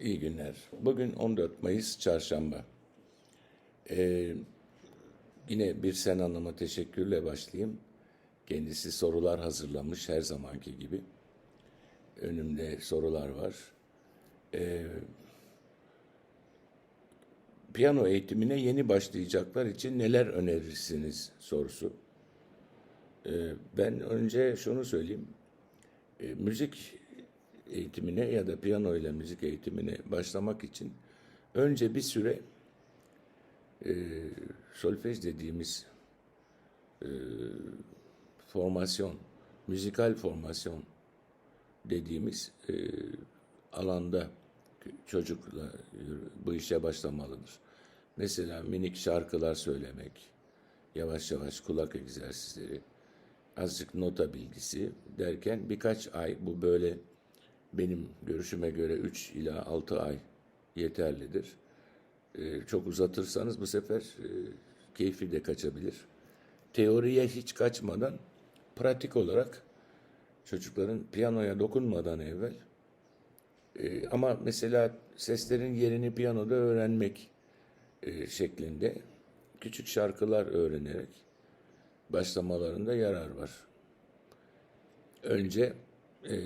İyi günler. Bugün 14 Mayıs Çarşamba. Ee, yine bir Sen Hanım'a teşekkürle başlayayım. Kendisi sorular hazırlamış her zamanki gibi. Önümde sorular var. Ee, piyano eğitimine yeni başlayacaklar için neler önerirsiniz sorusu. Ee, ben önce şunu söyleyeyim. Ee, müzik eğitimine ya da piyano ile müzik eğitimine başlamak için önce bir süre e, solfej dediğimiz e, formasyon, müzikal formasyon dediğimiz e, alanda çocukla bu işe başlamalıdır. Mesela minik şarkılar söylemek, yavaş yavaş kulak egzersizleri, azıcık nota bilgisi derken birkaç ay bu böyle benim görüşüme göre 3 ila 6 ay yeterlidir. Ee, çok uzatırsanız bu sefer e, keyfi de kaçabilir. Teoriye hiç kaçmadan pratik olarak çocukların piyanoya dokunmadan evvel e, ama mesela seslerin yerini piyanoda öğrenmek e, şeklinde küçük şarkılar öğrenerek başlamalarında yarar var. Önce e,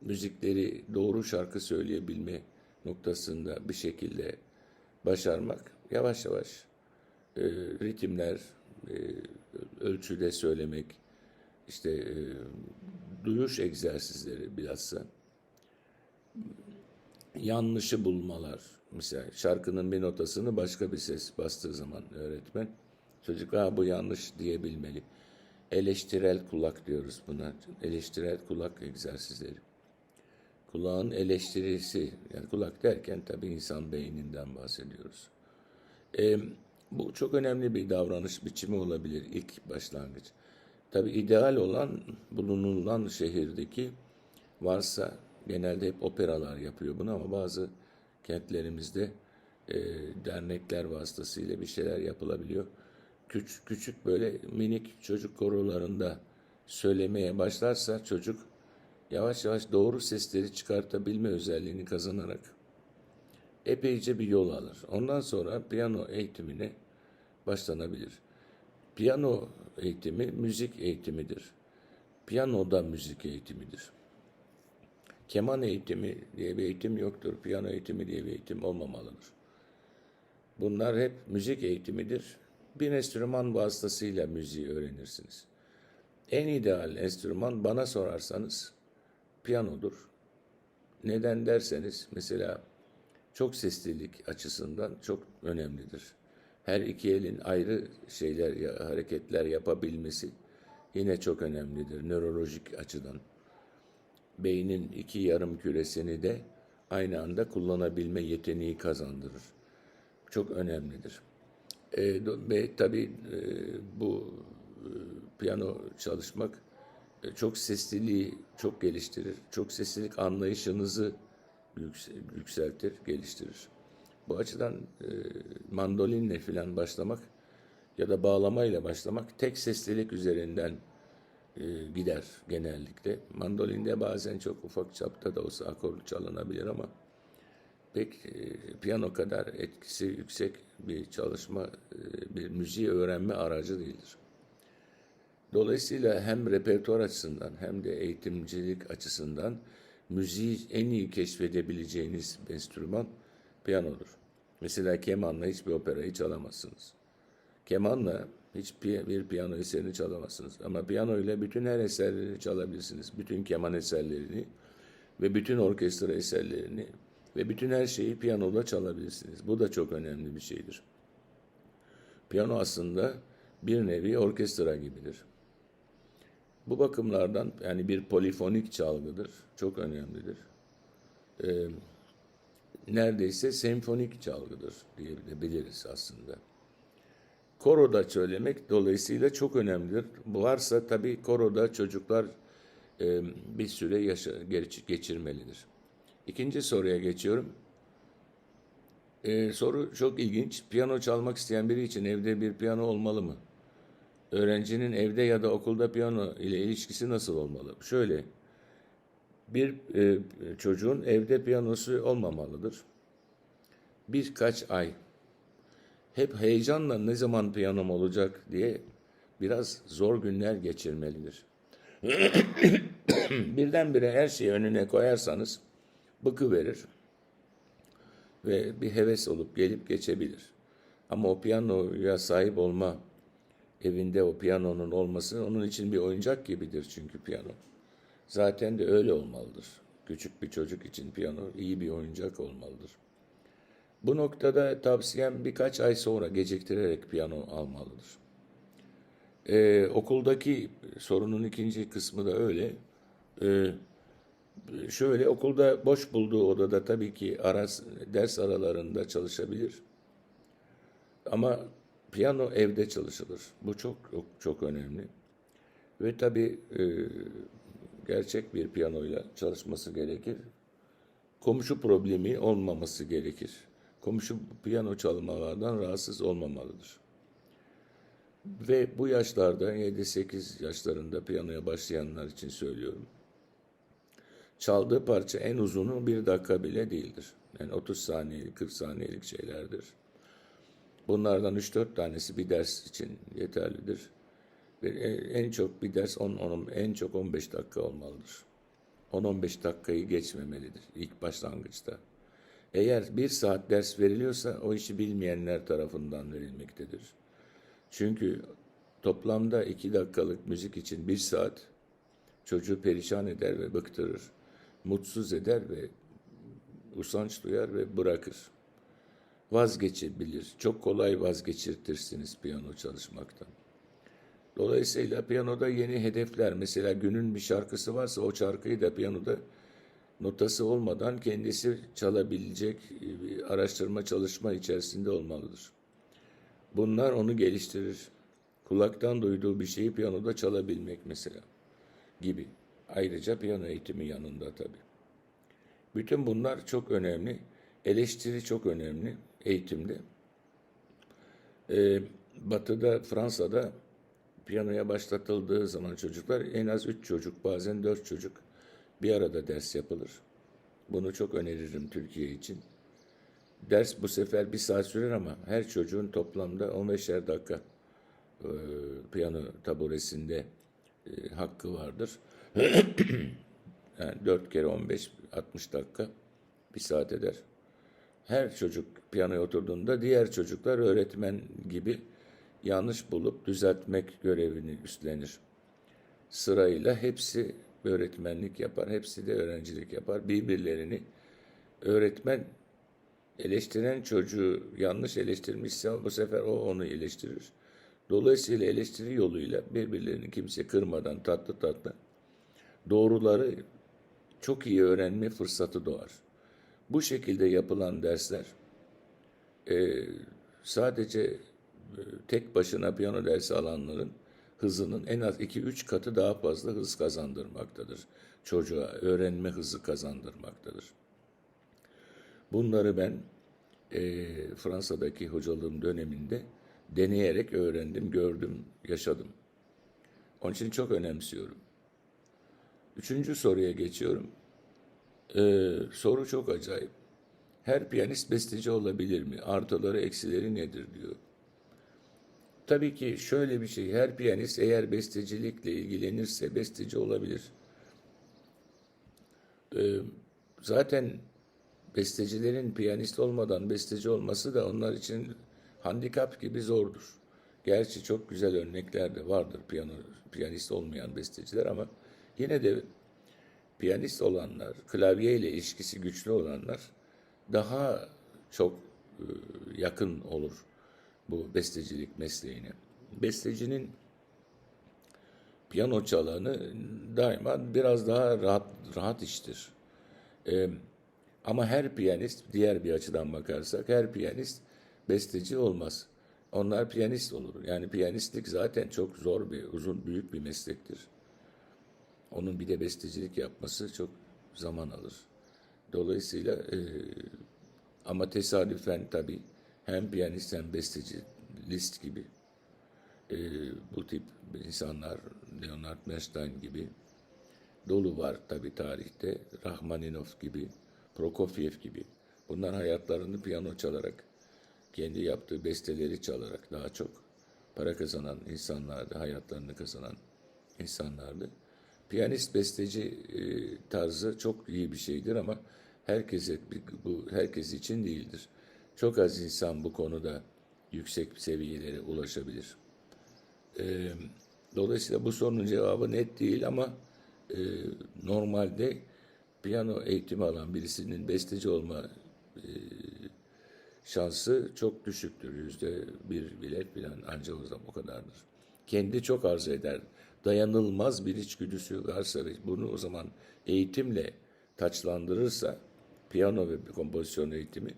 müzikleri doğru şarkı söyleyebilme noktasında bir şekilde başarmak yavaş yavaş e, ritimler e, ölçüde söylemek işte e, duyuş egzersizleri bilhassa. Yanlışı bulmalar mesela şarkının bir notasını başka bir ses bastığı zaman öğretmen çocuk ha bu yanlış diyebilmeli. Eleştirel kulak diyoruz buna. Eleştirel kulak egzersizleri kulağın eleştirisi, yani kulak derken tabii insan beyninden bahsediyoruz. E, bu çok önemli bir davranış biçimi olabilir ilk başlangıç. Tabii ideal olan bulunulan şehirdeki varsa genelde hep operalar yapıyor bunu ama bazı kentlerimizde e, dernekler vasıtasıyla bir şeyler yapılabiliyor. Küçük, küçük böyle minik çocuk korolarında söylemeye başlarsa çocuk yavaş yavaş doğru sesleri çıkartabilme özelliğini kazanarak epeyce bir yol alır. Ondan sonra piyano eğitimine başlanabilir. Piyano eğitimi müzik eğitimidir. Piyano da müzik eğitimidir. Keman eğitimi diye bir eğitim yoktur. Piyano eğitimi diye bir eğitim olmamalıdır. Bunlar hep müzik eğitimidir. Bir enstrüman vasıtasıyla müziği öğrenirsiniz. En ideal enstrüman bana sorarsanız piyanodur. Neden derseniz mesela çok seslilik açısından çok önemlidir. Her iki elin ayrı şeyler, hareketler yapabilmesi yine çok önemlidir nörolojik açıdan. Beynin iki yarım küresini de aynı anda kullanabilme yeteneği kazandırır. Çok önemlidir. E, ve tabii e, bu e, piyano çalışmak çok sesliliği çok geliştirir. Çok seslilik anlayışınızı yükseltir, geliştirir. Bu açıdan e, mandolinle filan başlamak ya da bağlamayla başlamak tek seslilik üzerinden e, gider genellikle. Mandolinde bazen çok ufak çapta da olsa akor çalınabilir ama pek e, piyano kadar etkisi yüksek bir çalışma, e, bir müziği öğrenme aracı değildir. Dolayısıyla hem repertuar açısından hem de eğitimcilik açısından müziği en iyi keşfedebileceğiniz enstrüman piyanodur. Mesela kemanla hiçbir operayı çalamazsınız. Kemanla hiçbir piyano eserini çalamazsınız. Ama piyano ile bütün her eserleri çalabilirsiniz. Bütün keman eserlerini ve bütün orkestra eserlerini ve bütün her şeyi piyanoda çalabilirsiniz. Bu da çok önemli bir şeydir. Piyano aslında bir nevi orkestra gibidir. Bu bakımlardan yani bir polifonik çalgıdır. Çok önemlidir. Ee, neredeyse senfonik çalgıdır diyebiliriz aslında. Koroda söylemek dolayısıyla çok önemlidir. Varsa tabii koroda çocuklar e, bir süre yaşa, geçirmelidir. İkinci soruya geçiyorum. Ee, soru çok ilginç. Piyano çalmak isteyen biri için evde bir piyano olmalı mı? Öğrencinin evde ya da okulda piyano ile ilişkisi nasıl olmalı? Şöyle, Bir e, çocuğun evde piyanosu olmamalıdır. Birkaç ay hep heyecanla ne zaman piyanom olacak diye biraz zor günler geçirmelidir. Birdenbire her şeyi önüne koyarsanız bıkı verir ve bir heves olup gelip geçebilir. Ama o piyanoya sahip olma, evinde o piyanonun olması onun için bir oyuncak gibidir çünkü piyano. Zaten de öyle olmalıdır. Küçük bir çocuk için piyano iyi bir oyuncak olmalıdır. Bu noktada tavsiyem birkaç ay sonra geciktirerek piyano almalıdır. Ee, okuldaki sorunun ikinci kısmı da öyle. Ee, şöyle okulda boş bulduğu odada tabii ki aras, ders aralarında çalışabilir. Ama piyano evde çalışılır. Bu çok çok, çok önemli. Ve tabii e, gerçek bir piyanoyla çalışması gerekir. Komşu problemi olmaması gerekir. Komşu piyano çalmalardan rahatsız olmamalıdır. Ve bu yaşlarda 7-8 yaşlarında piyanoya başlayanlar için söylüyorum. Çaldığı parça en uzunu bir dakika bile değildir. Yani 30 saniyelik, 40 saniyelik şeylerdir. Bunlardan 3-4 tanesi bir ders için yeterlidir. Ve en çok bir ders 10, 10 en çok 15 dakika olmalıdır. 10-15 dakikayı geçmemelidir ilk başlangıçta. Eğer bir saat ders veriliyorsa o işi bilmeyenler tarafından verilmektedir. Çünkü toplamda iki dakikalık müzik için bir saat çocuğu perişan eder ve bıktırır. Mutsuz eder ve usanç duyar ve bırakır. Vazgeçebilir. Çok kolay vazgeçirtirsiniz piyano çalışmaktan. Dolayısıyla piyanoda yeni hedefler, mesela günün bir şarkısı varsa o şarkıyı da piyanoda notası olmadan kendisi çalabilecek bir araştırma çalışma içerisinde olmalıdır. Bunlar onu geliştirir. Kulaktan duyduğu bir şeyi piyanoda çalabilmek mesela gibi. Ayrıca piyano eğitimi yanında tabii. Bütün bunlar çok önemli. Eleştiri çok önemli eğitimde. Ee, batı'da, Fransa'da piyanoya başlatıldığı zaman çocuklar en az üç çocuk, bazen dört çocuk bir arada ders yapılır. Bunu çok öneririm Türkiye için. Ders bu sefer bir saat sürer ama her çocuğun toplamda 15'er dakika e, piyano taburesinde e, hakkı vardır. yani 4 kere 15, 60 dakika bir saat eder. Her çocuk piyanoya oturduğunda diğer çocuklar öğretmen gibi yanlış bulup düzeltmek görevini üstlenir. Sırayla hepsi öğretmenlik yapar, hepsi de öğrencilik yapar. Birbirlerini öğretmen eleştiren çocuğu yanlış eleştirmişse bu sefer o onu eleştirir. Dolayısıyla eleştiri yoluyla birbirlerini kimse kırmadan tatlı tatlı doğruları çok iyi öğrenme fırsatı doğar. Bu şekilde yapılan dersler e, sadece e, tek başına piyano dersi alanların hızının en az 2-3 katı daha fazla hız kazandırmaktadır. Çocuğa öğrenme hızı kazandırmaktadır. Bunları ben e, Fransa'daki hocalığım döneminde deneyerek öğrendim, gördüm, yaşadım. Onun için çok önemsiyorum. Üçüncü soruya geçiyorum. Ee, soru çok acayip. Her piyanist besteci olabilir mi? Artıları, eksileri nedir diyor. Tabii ki şöyle bir şey, her piyanist eğer bestecilikle ilgilenirse besteci olabilir. Ee, zaten bestecilerin piyanist olmadan besteci olması da onlar için handikap gibi zordur. Gerçi çok güzel örnekler de vardır piyano, piyanist olmayan besteciler ama yine de piyanist olanlar, klavye ile ilişkisi güçlü olanlar daha çok e, yakın olur bu bestecilik mesleğine. Bestecinin piyano çalanı daima biraz daha rahat rahat iştir. Ee, ama her piyanist diğer bir açıdan bakarsak her piyanist besteci olmaz. Onlar piyanist olur. Yani piyanistlik zaten çok zor bir, uzun, büyük bir meslektir. Onun bir de bestecilik yapması çok zaman alır. Dolayısıyla e, ama tesadüfen tabii hem piyanist hem besteci Liszt gibi e, bu tip insanlar Leonard Bernstein gibi dolu var tabi tarihte. Rahmaninov gibi, Prokofiev gibi. Bunlar hayatlarını piyano çalarak, kendi yaptığı besteleri çalarak daha çok para kazanan insanlardı, hayatlarını kazanan insanlardı. Piyanist besteci e, tarzı çok iyi bir şeydir ama herkese bu herkes için değildir. Çok az insan bu konuda yüksek seviyelere ulaşabilir. E, dolayısıyla bu sorunun cevabı net değil ama e, normalde piyano eğitimi alan birisinin besteci olma e, şansı çok düşüktür. Yüzde bir bile filan ancak o zaman o kadardır. Kendi çok arzu eder. Dayanılmaz bir içgüdüsü varsa ve bunu o zaman eğitimle taçlandırırsa piyano ve kompozisyon eğitimi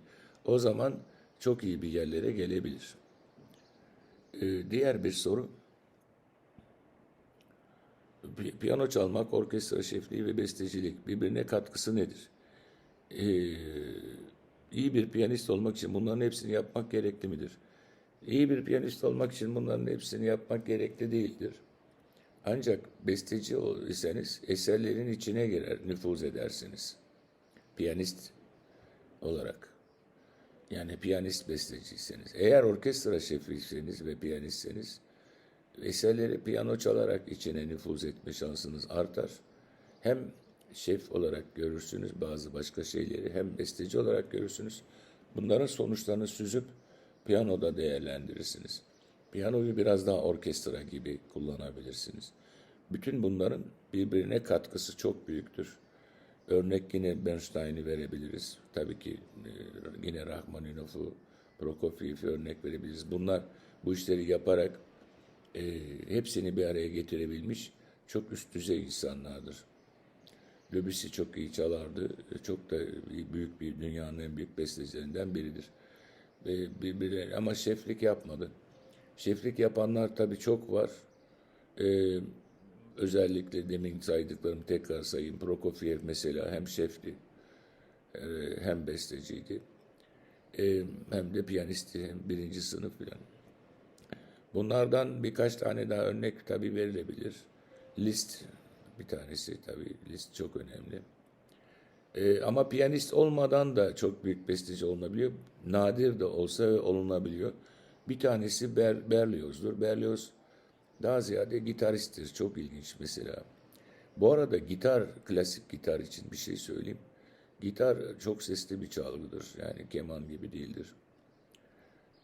o zaman çok iyi bir yerlere gelebilir. Ee, diğer bir soru. Pi- Piyano çalmak, orkestra şefliği ve bestecilik birbirine katkısı nedir? Ee, iyi bir piyanist olmak için bunların hepsini yapmak gerekli midir? İyi bir piyanist olmak için bunların hepsini yapmak gerekli değildir. Ancak besteci iseniz eserlerin içine girer, nüfuz edersiniz. Piyanist olarak. Yani piyanist besteciyseniz. Eğer orkestra şefiyseniz ve piyanistseniz eserleri piyano çalarak içine nüfuz etme şansınız artar. Hem şef olarak görürsünüz bazı başka şeyleri hem besteci olarak görürsünüz. Bunların sonuçlarını süzüp piyanoda değerlendirirsiniz. Piyanoyu biraz daha orkestra gibi kullanabilirsiniz. Bütün bunların birbirine katkısı çok büyüktür. Örnek yine Bernstein'i verebiliriz. Tabii ki e, yine Rahmaninov'u, Prokofiev'i örnek verebiliriz. Bunlar bu işleri yaparak e, hepsini bir araya getirebilmiş çok üst düzey insanlardır. Debussy çok iyi çalardı. E, Çok da büyük bir dünyanın en büyük bestecilerinden biridir. Ve birbirleri ama şeflik yapmadı. Şeflik yapanlar tabii çok var. Ee, özellikle demin saydıklarımı tekrar sayayım. Prokofiev mesela hem şefti e, hem besteciydi. E, hem de piyanisti hem birinci sınıf filan. Bunlardan birkaç tane daha örnek tabii verilebilir. Liszt bir tanesi tabii. Liszt çok önemli. Ee, ama piyanist olmadan da çok büyük besteci olunabiliyor. Nadir de olsa olunabiliyor. Bir tanesi Ber, Berlioz'dur. Berlioz daha ziyade gitaristtir. Çok ilginç mesela. Bu arada gitar, klasik gitar için bir şey söyleyeyim. Gitar çok sesli bir çalgıdır. Yani keman gibi değildir.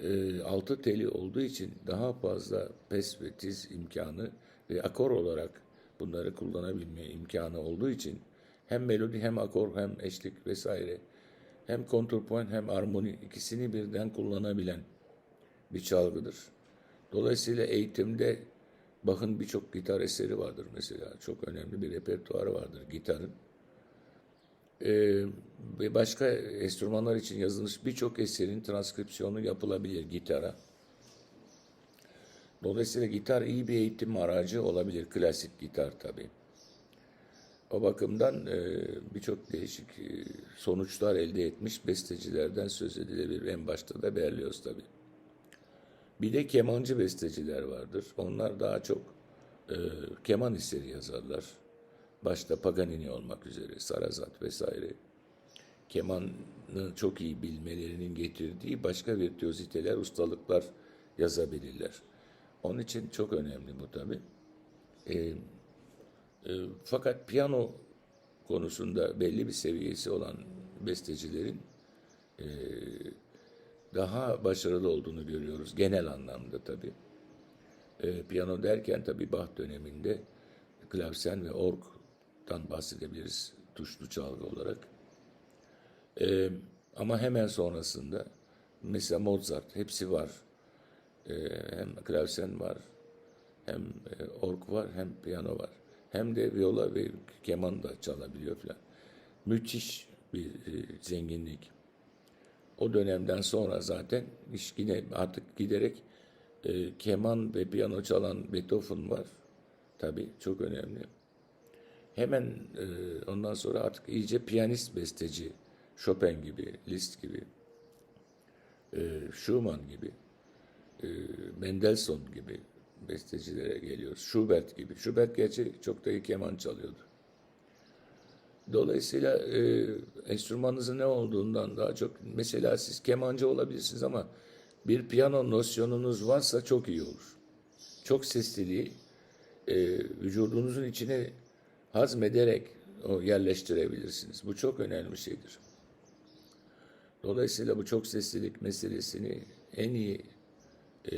Ee, altı teli olduğu için daha fazla pes ve tiz imkanı ve akor olarak bunları kullanabilme imkanı olduğu için hem melodi hem akor hem eşlik vesaire hem kontrpoint hem armoni ikisini birden kullanabilen bir çalgıdır. Dolayısıyla eğitimde Bach'ın birçok gitar eseri vardır mesela. Çok önemli bir repertuarı vardır gitarın. Ee, başka enstrümanlar için yazılmış birçok eserin transkripsiyonu yapılabilir gitara. Dolayısıyla gitar iyi bir eğitim aracı olabilir. Klasik gitar tabii. O bakımdan e, birçok değişik e, sonuçlar elde etmiş bestecilerden söz edilebilir. En başta da Berlioz tabii. Bir de kemancı besteciler vardır. Onlar daha çok e, keman eseri yazarlar. Başta Paganini olmak üzere, Sarazat vesaire. Kemanı çok iyi bilmelerinin getirdiği başka virtüöziteler, ustalıklar yazabilirler. Onun için çok önemli bu tabii. E, e, fakat piyano konusunda belli bir seviyesi olan bestecilerin e, daha başarılı olduğunu görüyoruz genel anlamda tabii. E, piyano derken tabii Bach döneminde klavsen ve org'dan bahsedebiliriz tuşlu çalgı olarak. E, ama hemen sonrasında mesela Mozart hepsi var. E, hem klavsen var, hem e, org var, hem piyano var. Hem de viola ve keman da çalabiliyor falan. Müthiş bir e, zenginlik. O dönemden sonra zaten iş yine artık giderek e, keman ve piyano çalan Beethoven var. Tabii çok önemli. Hemen e, ondan sonra artık iyice piyanist besteci Chopin gibi, Liszt gibi, e, Schumann gibi, e, Mendelssohn gibi bestecilere geliyoruz. Schubert gibi. Schubert gerçi çok da iyi keman çalıyordu. Dolayısıyla e, enstrümanınızın ne olduğundan daha çok mesela siz kemancı olabilirsiniz ama bir piyano nosyonunuz varsa çok iyi olur. Çok sesliliği e, vücudunuzun içine hazmederek o yerleştirebilirsiniz. Bu çok önemli bir şeydir. Dolayısıyla bu çok seslilik meselesini en iyi e,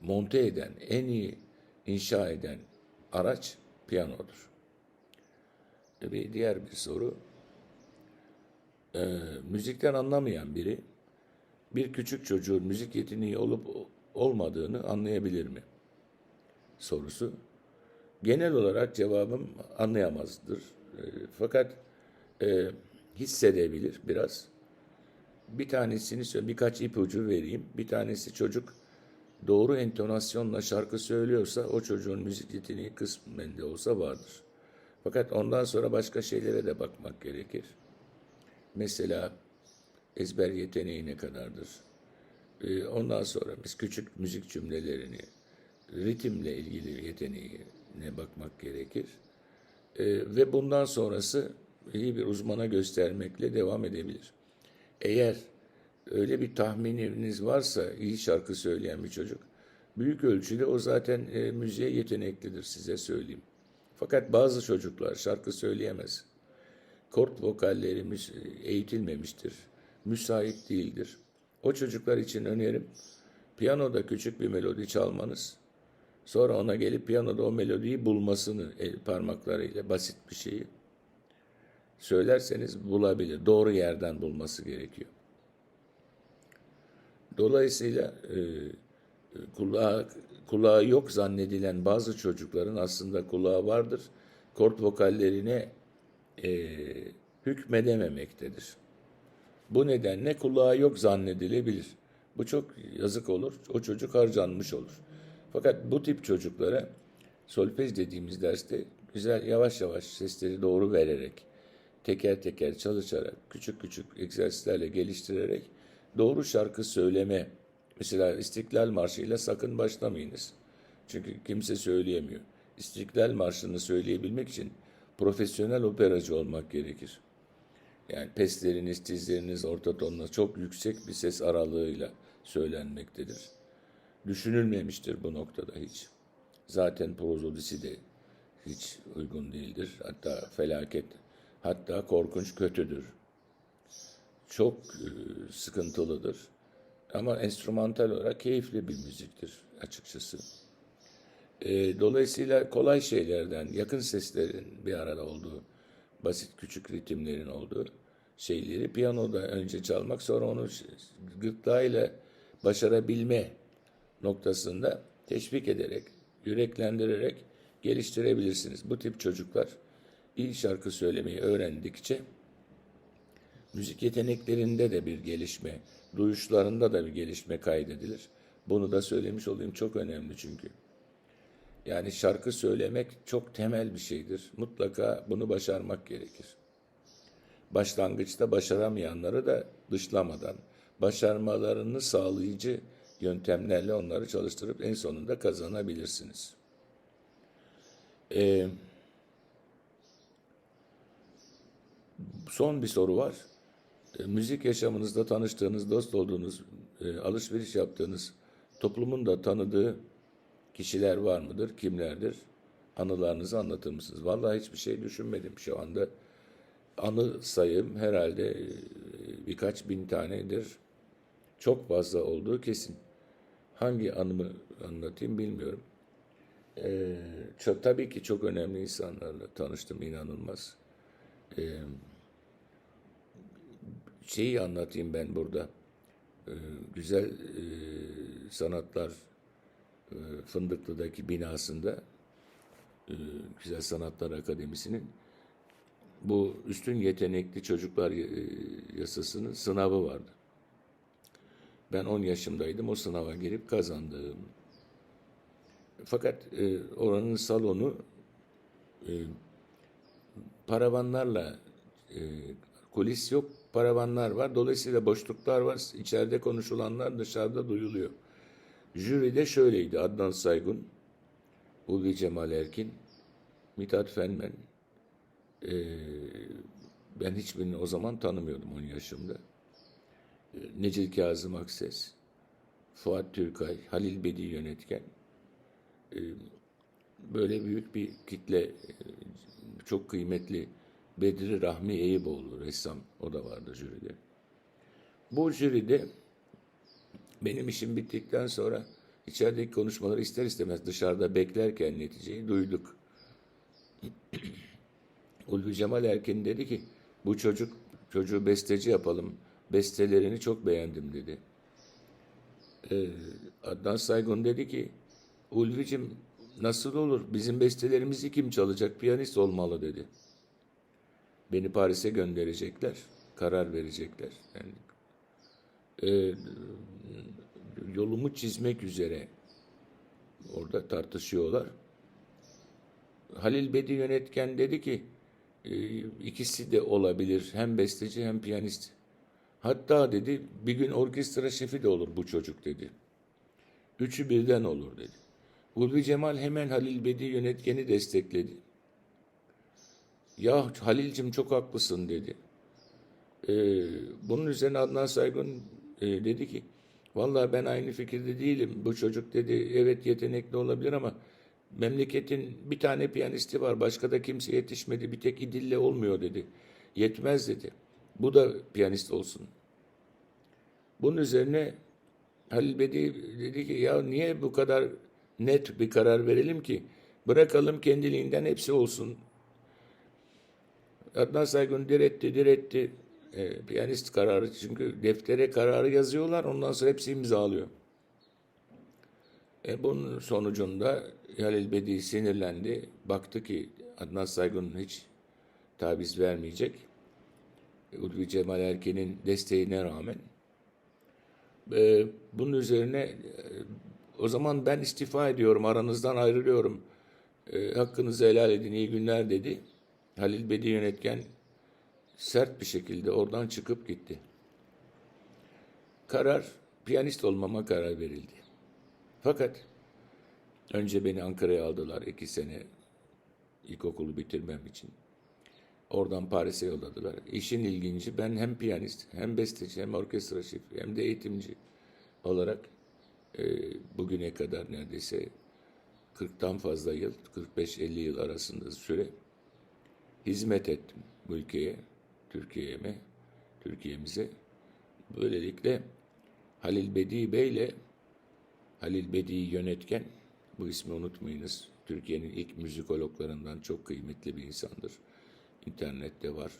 monte eden, en iyi inşa eden araç piyanodur. Bir diğer bir soru. E, müzikten anlamayan biri bir küçük çocuğun müzik yeteneği olup olmadığını anlayabilir mi? Sorusu. Genel olarak cevabım anlayamazdır. E, fakat e, hissedebilir biraz. Bir tanesini söyle, birkaç ipucu vereyim. Bir tanesi çocuk doğru entonasyonla şarkı söylüyorsa o çocuğun müzik yeteneği kısmen de olsa vardır. Fakat ondan sonra başka şeylere de bakmak gerekir. Mesela ezber yeteneği ne kadardır? Ee, Ondan sonra biz küçük müzik cümlelerini, ritimle ilgili yeteneğine bakmak gerekir. Ee, Ve bundan sonrası iyi bir uzmana göstermekle devam edebilir. Eğer öyle bir tahmininiz varsa iyi şarkı söyleyen bir çocuk, büyük ölçüde o zaten e, müziğe yeteneklidir size söyleyeyim. Fakat bazı çocuklar şarkı söyleyemez. Kort vokalleri müs- eğitilmemiştir. Müsait değildir. O çocuklar için önerim piyanoda küçük bir melodi çalmanız. Sonra ona gelip piyanoda o melodiyi bulmasını el parmaklarıyla basit bir şeyi söylerseniz bulabilir. Doğru yerden bulması gerekiyor. Dolayısıyla e, kulağı, kulağı yok zannedilen bazı çocukların aslında kulağı vardır. Kort vokallerine e, hükmedememektedir. Bu nedenle kulağı yok zannedilebilir. Bu çok yazık olur. O çocuk harcanmış olur. Fakat bu tip çocuklara solfej dediğimiz derste güzel yavaş yavaş sesleri doğru vererek, teker teker çalışarak, küçük küçük egzersizlerle geliştirerek doğru şarkı söyleme, mesela İstiklal Marşı'yla sakın başlamayınız. Çünkü kimse söyleyemiyor. İstiklal Marşı'nı söyleyebilmek için profesyonel operacı olmak gerekir. Yani pesleriniz, tizleriniz, orta tonla çok yüksek bir ses aralığıyla söylenmektedir. Düşünülmemiştir bu noktada hiç. Zaten prozodisi de hiç uygun değildir. Hatta felaket, hatta korkunç kötüdür. Çok e, sıkıntılıdır. Ama enstrümantal olarak keyifli bir müziktir açıkçası. E, dolayısıyla kolay şeylerden, yakın seslerin bir arada olduğu, basit küçük ritimlerin olduğu şeyleri piyanoda önce çalmak, sonra onu gırtlağıyla başarabilme noktasında teşvik ederek, yüreklendirerek geliştirebilirsiniz. Bu tip çocuklar iyi şarkı söylemeyi öğrendikçe müzik yeteneklerinde de bir gelişme, duyuşlarında da bir gelişme kaydedilir. Bunu da söylemiş olayım çok önemli çünkü. Yani şarkı söylemek çok temel bir şeydir. Mutlaka bunu başarmak gerekir. Başlangıçta başaramayanları da dışlamadan, başarmalarını sağlayıcı yöntemlerle onları çalıştırıp en sonunda kazanabilirsiniz. Ee, son bir soru var. E, müzik yaşamınızda tanıştığınız, dost olduğunuz, e, alışveriş yaptığınız, toplumun da tanıdığı kişiler var mıdır? Kimlerdir? Anılarınızı anlatır mısınız? Vallahi hiçbir şey düşünmedim şu anda. Anı sayım herhalde e, birkaç bin tanedir. Çok fazla olduğu kesin. Hangi anımı anlatayım bilmiyorum. Ee, çok, tabii ki çok önemli insanlarla tanıştım inanılmaz. Ee, şeyi anlatayım ben burada. Ee, güzel e, sanatlar e, Fındıklı'daki binasında e, Güzel Sanatlar Akademisi'nin bu üstün yetenekli çocuklar e, yasasının sınavı vardı. Ben 10 yaşımdaydım. O sınava girip kazandım. Fakat e, oranın salonu e, paravanlarla e, kulis yok, paravanlar var. Dolayısıyla boşluklar var. İçeride konuşulanlar dışarıda duyuluyor. Jüride şöyleydi. Adnan Saygun, Ulvi Cemal Erkin, Mithat Fenmen, Ee, ben hiçbirini o zaman tanımıyordum 10 yaşımda. Ee, Necil Kazım Akses, Fuat Türkay, Halil Bedi yönetken Ee, böyle büyük bir kitle e, çok kıymetli Bedri Rahmi Eyüboğlu ressam o da vardı jüride. Bu jüride benim işim bittikten sonra içerideki konuşmaları ister istemez dışarıda beklerken neticeyi duyduk. Ulvi Cemal Erkin dedi ki bu çocuk çocuğu besteci yapalım. Bestelerini çok beğendim dedi. Ee, Adnan Saygun dedi ki Ulvi'cim nasıl olur bizim bestelerimizi kim çalacak piyanist olmalı dedi. Beni Paris'e gönderecekler. Karar verecekler. Yani e, yolumu çizmek üzere orada tartışıyorlar. Halil Bedi yönetken dedi ki e, ikisi de olabilir. Hem besteci hem piyanist. Hatta dedi bir gün orkestra şefi de olur bu çocuk dedi. Üçü birden olur dedi. Ulvi Cemal hemen Halil Bedi yönetkeni destekledi. Ya Halil'cim çok haklısın dedi. Ee, bunun üzerine Adnan Saygun e, dedi ki vallahi ben aynı fikirde değilim. Bu çocuk dedi evet yetenekli olabilir ama memleketin bir tane piyanisti var. Başka da kimse yetişmedi. Bir tek İdil'le olmuyor dedi. Yetmez dedi. Bu da piyanist olsun. Bunun üzerine Halil Bedi dedi ki ya niye bu kadar net bir karar verelim ki? Bırakalım kendiliğinden hepsi olsun. Adnan Saygun diretti, diretti. E, piyanist kararı çünkü deftere kararı yazıyorlar ondan sonra hepsi imzalıyor. E, bunun sonucunda Halil Bedi sinirlendi. Baktı ki Adnan Saygun hiç taviz vermeyecek. Ulvi Cemal Erken'in desteğine rağmen. E, bunun üzerine e, o zaman ben istifa ediyorum, aranızdan ayrılıyorum. E, hakkınızı helal edin, iyi günler dedi. Halil Bedi yönetken sert bir şekilde oradan çıkıp gitti. Karar, piyanist olmama karar verildi. Fakat önce beni Ankara'ya aldılar iki sene ilkokulu bitirmem için. Oradan Paris'e yolladılar. İşin ilginci ben hem piyanist hem besteci hem orkestra şefi hem de eğitimci olarak e, bugüne kadar neredeyse 40'tan fazla yıl, 45-50 yıl arasında süre hizmet ettim bu ülkeye, Türkiye'ye, Türkiye'mize. Böylelikle Halil Bedi Bey'le Halil Bedi'yi yönetken, bu ismi unutmayınız, Türkiye'nin ilk müzikologlarından çok kıymetli bir insandır. İnternette var.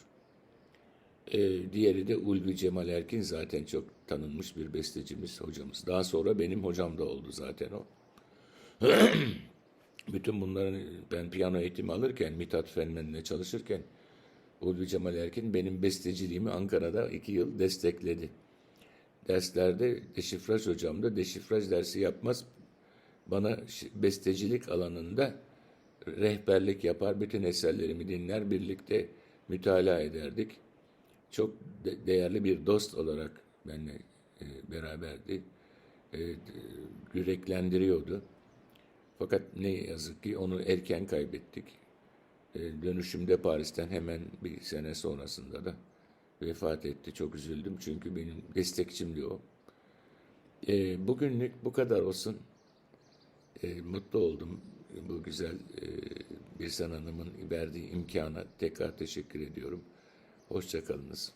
Ee, diğeri de Ulvi Cemal Erkin zaten çok tanınmış bir bestecimiz, hocamız. Daha sonra benim hocam da oldu zaten o. Bütün bunların ben piyano eğitimi alırken, Mithat Fenmen'le çalışırken Ulvi Cemal Erkin benim besteciliğimi Ankara'da iki yıl destekledi. Derslerde deşifraj hocam da deşifraj dersi yapmaz. Bana bestecilik alanında rehberlik yapar, bütün eserlerimi dinler, birlikte mütalaa ederdik. Çok de- değerli bir dost olarak benimle e, beraberdi. E, yüreklendiriyordu. Fakat ne yazık ki onu erken kaybettik. E, dönüşümde Paris'ten hemen bir sene sonrasında da vefat etti. Çok üzüldüm çünkü benim destekçimdi o. E, bugünlük bu kadar olsun. E, mutlu oldum bu güzel e, Birsen Hanım'ın verdiği imkana tekrar teşekkür ediyorum. Hoşçakalınız.